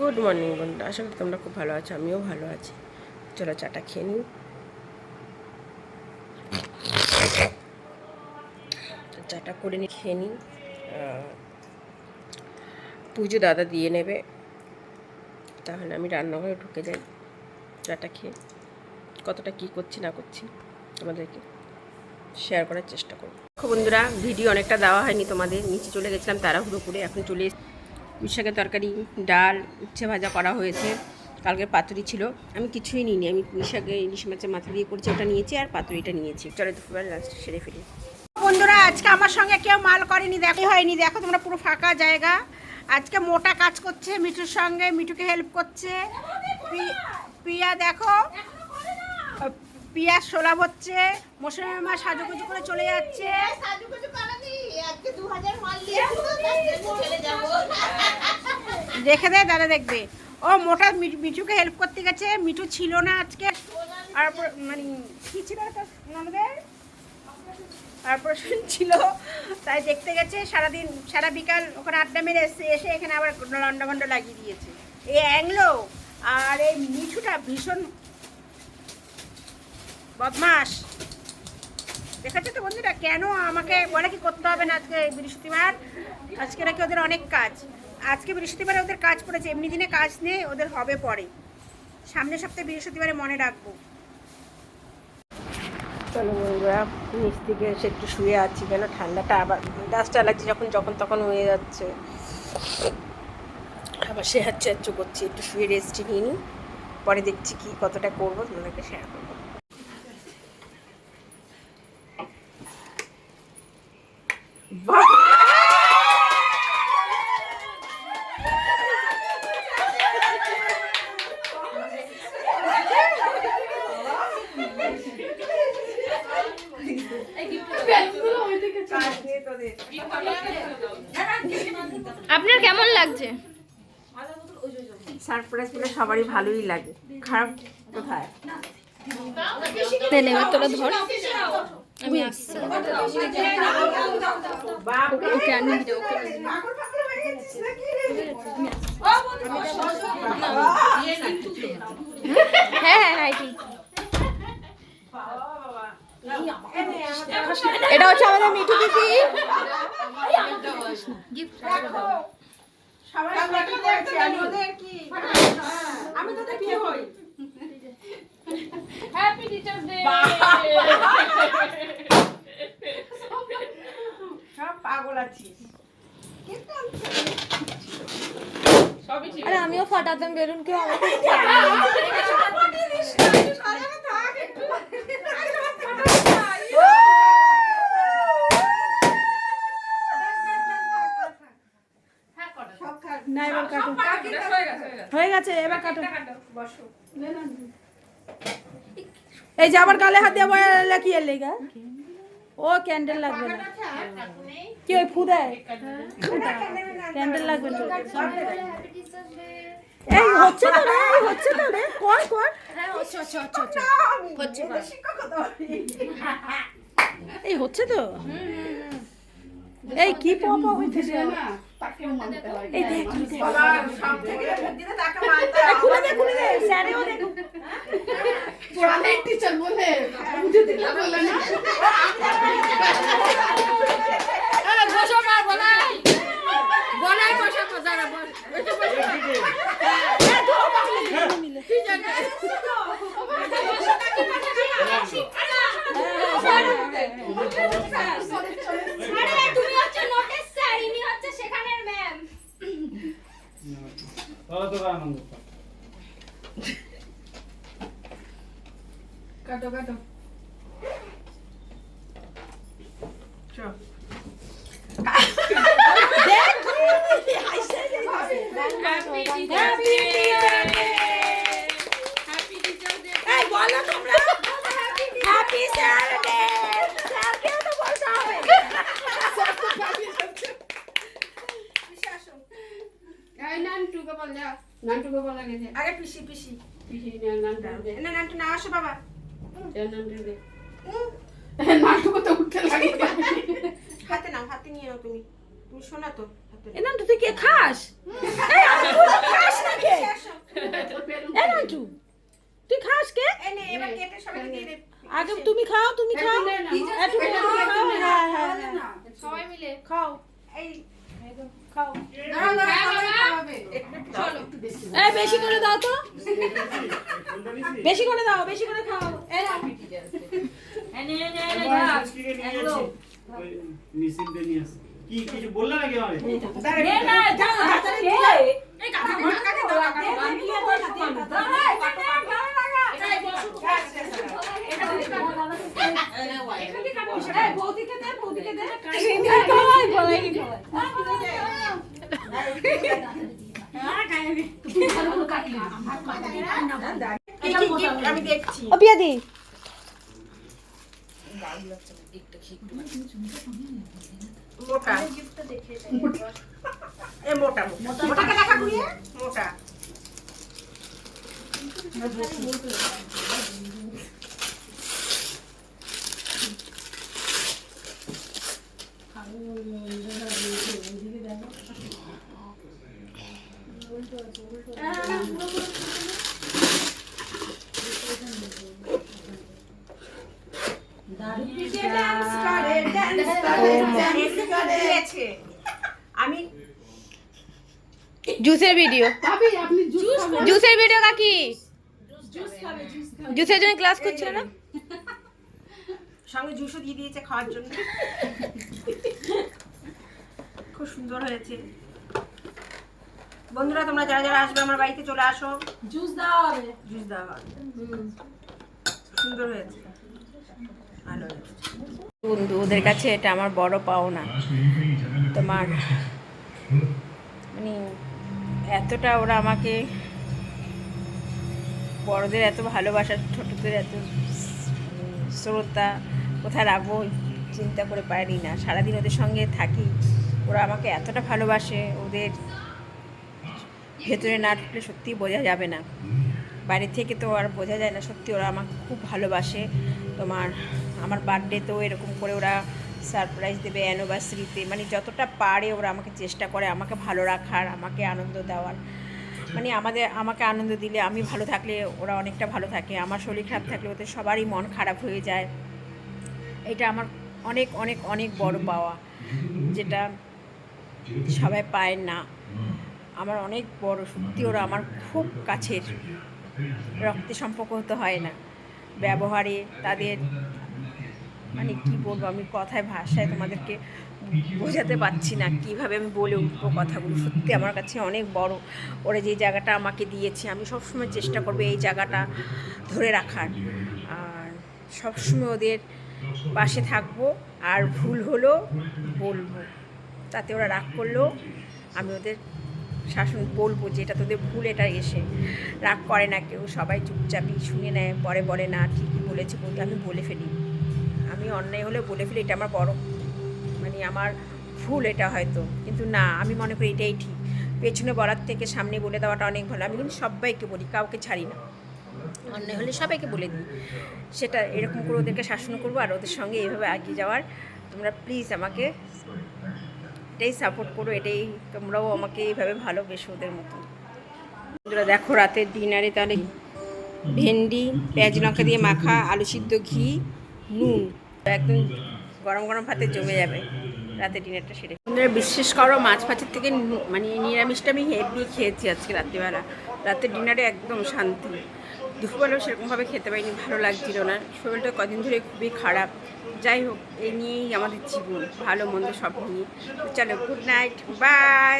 Good morning বন্ধুরা। আশা করি তোমরা খুব ভালো আছো, আমিও ভালো আছি। চলো চাটা খেয়ে নিই। চাটা করে নিই, খেয়ে নিই। পুজো দাদা দিয়ে নেবে। তাহলে আমি রান্নাঘরে ঢুকে যাই, চাটা খেয়ে। কতটা কী করছি, না করছি, তোমাদেরকে শেয়ার করার চেষ্টা করব। বন্ধুরা ভিডিও অনেকটা দেওয়া হয়নি তোমাদের, নিচে চলে গেছিলাম, তাড়াহুড়ো করে। এখন চলে মিশাকের তরকারি, ডাল, উচ্ছে ভাজা করা হয়েছে। কালকে পাতুরি ছিল। আমি কিছুই নিইনি। আমি পুঁই শাকে ইলিশ মাছের মাথা দিয়ে করেছি, ওটা নিয়েছি আর পাতুরিটা নিয়েছি। চলো দুপুরবেলা লাঞ্চ সেরে ফেলি। বন্ধুরা, আজকে আমার সঙ্গে কেউ মাল করেনি, দেখো হয়নি। দেখো তোমরা পুরো ফাঁকা জায়গা। আজকে মোটা কাজ করছে মিঠুর সঙ্গে, মিঠুকে হেল্প করছে। পি- পিয়া দেখো। পিয়া সোলাভ হচ্ছে মৌসুমী মা সাজুগুজু করে চলে যাচ্ছে। দেখে দে দাদা দেখবে। ও মোটা মিঠুকে হেল্প করতে গেছে মিঠু ছিল না আজকে। আর মানে কি ছিল আমাদের অপারেশন ছিল তাই দেখতে গেছে সারাদিন সারা বিকাল ওখানে আড্ডা মেরে এসে এসে এখানে আবার লন্ডভন্ড লাগিয়ে দিয়েছে। এই অ্যাংলো আর এই মিঠুটা ভীষণ বদমাস দেখেছ তো বন্ধুরা, কেন আমাকে বলে কি করতে হবে না আজকে বৃহস্পতিবার? আজকে নাকি ওদের অনেক কাজ। আজকে বৃহস্পতিবারে ওদের কাজ পড়েছে, এমনি দিনে কাজ নেই ওদের হবে পরে। সামনের সপ্তাহে বৃহস্পতিবারে মনে রাখব। চলো বন্ধুরা, নিচ থেকে এসে একটু শুয়ে আছি কেন? ঠান্ডাটা আবার ডাস্ট অ্যালার্জি যখন যখন, তখন হয়ে যাচ্ছে। আবার সে হাচ্ছে হাচ্ছু করছি, একটু শুয়ে রেস্ট নিই। পরে দেখছি কি কতটা করব, তোমাদেরকে শেয়ার করব। সারপ্রাইজ পেলে সবারই ভালোই লাগে। খারাপ কোথায়? তোরা ধর। আমি আসছি। ওকে আনি ওকে হ্যাঁ হ্যাঁ হ্যাঁ ঠিক এটা হচ্ছে আমাদের মিঠু দিদি। সবাই কি করছে? আমি ওদের কি আমি তোদের বিয়ে হই হ্যাপি টিচার্স ডে সব পাগল আছিস আরে আমিও ফাটাতাম বেলুন কেউ আমাকে না এবার কাটো হয়ে গেছে এবার কাটো এই যে আবার গালে হাত দিয়ে বয়া কি এর লেগা ও ক্যান্ডেল লাগবে না। কি ওই ফু দেয় ক্যান্ডেল লাগবে না। এই হচ্ছে তো রে এই হচ্ছে তো রে কর কর। এই হচ্ছে তো। এই কি পপা হচ্ছে এই দেখ খুলে দে স্যারেও দেখ। তুমি হচ্ছে নোটিস স্যার ইনি হচ্ছে সেখানের ম্যাম তাহলে তো আনন্দ পায়। এই বলো তোমরা। হ্যাপি স্যাটারডে স্যারকেও তো বলতে হবে আগে পিসি পিসি। না নামটা না আসো বাবা। হ্যাঁ, হাতে হাতে নিয়ে তুমি। তুই কে খাস? না তুই খাস কে? তুমি খাও তুমি হ্যাঁ, হ্যাঁ, সবাই খাও। এই। খাও। বেশি করে। দাও তো। বেশি করে দাও বেশি করে খাও। এই নাও। এই নে, নে, নে, নে। মিসিনটা নিয়ে আসে কি কিছু বললে নাকি আমারে নে না, যাও, হাতারে দিয়ে। এই কাকা, কাকা দাও, দাও, দিয়ে দাও, দিয়ে দাও, দাও, এই, কাকা, ভালো লাগা। এই, বসো, বসো। এটা দিয়ে কাটো। বৌদিকে দে, বৌদিকে দে। খাওয়াই, বলাই, খাওয়াই। কি, মোটা। এ মোটা মোটা। মোটাকে দেখা ঘুরিয়ে মোটা। আমি জুসের ভিডিও জুসের ভিডিও কাকি? জুসের জন্য ক্লাস করছিল না? সঙ্গে জুসও দিয়ে দিয়েছে খাওয়ার জন্য। খুব সুন্দর হয়েছে। বন্ধুরা তোমরা যারা যারা আসবে আমার বাড়িতে চলে আসো। জুস দেওয়া হবে। জুস দেওয়া হবে। সুন্দর হয়েছে হয়েছে। বন্ধু, ওদের কাছে এটা আমার বড় পাওনা। তোমার মানে এতটা ওরা আমাকে বড়দের এত ভালোবাসা, ছোটদের এত শ্রদ্ধা, কোথায় রাখব চিন্তা করে পারি না। সারাদিন ওদের সঙ্গে থাকি, ওরা আমাকে এতটা ভালোবাসে, ওদের ভেতরে না ঢুকলে সত্যিই বোঝা যাবে না। বাইরে থেকে তো আর বোঝা যায় না সত্যি ওরা আমাকে খুব ভালোবাসে। তোমার আমার বার্থডেতেও এরকম করে ওরা সারপ্রাইজ দেবে অ্যানিভার্সারিতে মানে যতটা পারে ওরা আমাকে চেষ্টা করে, আমাকে ভালো রাখার, আমাকে আনন্দ দেওয়ার। মানে আমাদের, আমাকে আনন্দ দিলে আমি ভালো থাকলে ওরা অনেকটা ভালো থাকে। আমার শরীর খারাপ থাকলে ওদের সবারই মন খারাপ হয়ে যায়। এটা আমার অনেক অনেক অনেক বড় পাওয়া, যেটা সবাই পায় না। আমার অনেক বড় সত্যি ওরা আমার খুব কাছের। রক্তের সম্পর্ক হতে হয় না। ব্যবহারে তাদের মানে কি বলব, আমি কথায়, ভাষায় তোমাদেরকে বোঝাতে পারছি না কীভাবে আমি বলে উঠবো কথাগুলো। সত্যি আমার কাছে অনেক বড়। ওরা যে জায়গাটা আমাকে দিয়েছে, আমি সবসময় চেষ্টা করব এই জায়গাটা ধরে রাখার। আর সবসময় ওদের পাশে থাকব, আর ভুল হলো বলব। তাতে ওরা রাগ করলেও আমি ওদের শাসন বলব যে এটা তোদের ভুল, এটা এসে রাগ করে না কেউ। সবাই চুপচাপই শুনে নেয়, পরে বলে, না, ঠিকই বলেছে বলতে আমি বলে ফেলি। অন্যায় হলে বলে ফেলি, এটা আমার বড়। মানে আমার ভুল এটা হয়তো। কিন্তু না, আমি মনে করি এটাই ঠিক। পেছনে বলার থেকে সামনে বলে দেওয়াটা অনেক ভালো। আমি কিন্তু সবাইকে বলি, কাউকে ছাড়ি না। অন্যায় হলে সবাইকে বলে দিই। সেটা এরকম করে ওদেরকে শাসন করব আর ওদের সঙ্গে এইভাবে এগিয়ে যাওয়ার। তোমরা প্লিজ আমাকে এটাই সাপোর্ট করো, এটাই তোমরাও আমাকে এইভাবে ভালোবেসো ওদের মতো। বন্ধুরা, দেখো রাতের ডিনারে তাহলে ভেন্ডি, পেঁয়াজ লঙ্কা দিয়ে মাখা, আলু সিদ্ধ, ঘি, নুন। একদম গরম গরম ভাতে জমে যাবে। রাতের ডিনারটা সেরে। বিশ্বাস করো, মাছ ফাঁচের থেকে মানে নিরামিষটা আমি হেভি খেয়েছি আজকে রাত্রিবেলা। রাতের ডিনারে একদম শান্তি। দুপুরবেলাও সেরকমভাবে খেতে পারিনি, ভালো লাগছিল না। শরীরটা কদিন ধরে খুবই খারাপ। যাই হোক, এই নিয়েই আমাদের জীবন, ভালো মন্দ সব নিয়ে। চলো গুড নাইট বাই